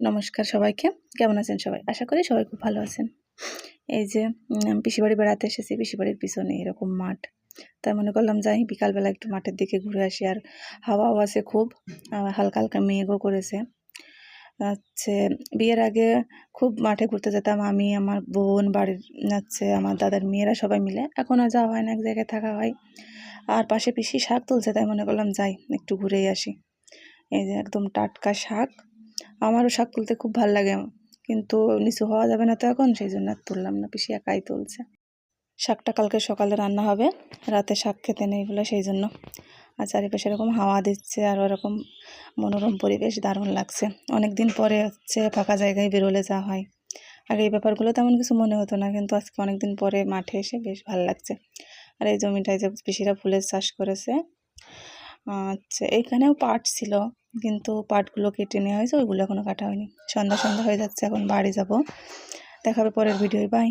নমস্কার সবাইকে। কেমন আছেন সবাই? আশা করি সবাই খুব ভালো আছেন। এই যে পিসিবাড়ি বেড়াতে এসেছি, পিসিবাড়ির পিছনে এরকম মাঠ। তাই মনে করলাম যাই, বিকালবেলা একটু মাঠের দিকে ঘুরে আসি। আর হাওয়াও আছে খুব হালকা হালকা মেঘও করেছে। হচ্ছে বিয়ের আগে খুব মাঠে ঘুরতে যেতাম। আমি, আমার বোন, বাড়ির, হচ্ছে আমার দাদার মেয়েরা সবাই মিলে। এখন আর যাওয়া হয় না, এক জায়গায় থাকা হয়। আর পাশে পিসি শাক তুলছে, তাই মনে করলাম যাই, একটু ঘুরেই আসি। এই যে, একদম টাটকা শাক। আমারও শাক তুলতে খুব ভালো লাগে, কিন্তু নিচু হওয়া যাবে না তো এখন, সেই জন্য আর তুললাম না, পিসি একাই তুলছে। শাকটা কালকে সকালে রান্না হবে, রাতে শাক খেতে নেই বলে সেই জন্য। আর চারিপাশে এরকম হাওয়া দিচ্ছে আর ওরকম মনোরম পরিবেশ দারুণ লাগছে। অনেক দিন পরে হচ্ছে ফাঁকা জায়গায় বেরোলে যা হয়। আর এই ব্যাপারগুলো তেমন কিছু মনে হতো না, কিন্তু আজকে অনেক দিন পরে মাঠে এসে বেশ ভালো লাগছে। আর এই জমিটায় যে পিসিরা ফুলের চাষ করেছে আচ্ছা এইখানেও পাট ছিল কিন্তু পাটগুলো কেটে নেওয়া হয়েছে, ওইগুলো এখনও কাটা হয়নি। সন্ধ্যা সন্ধ্যা হয়ে যাচ্ছে, এখন বাড়ি যাব। দেখাবে পরের ভিডিও বাই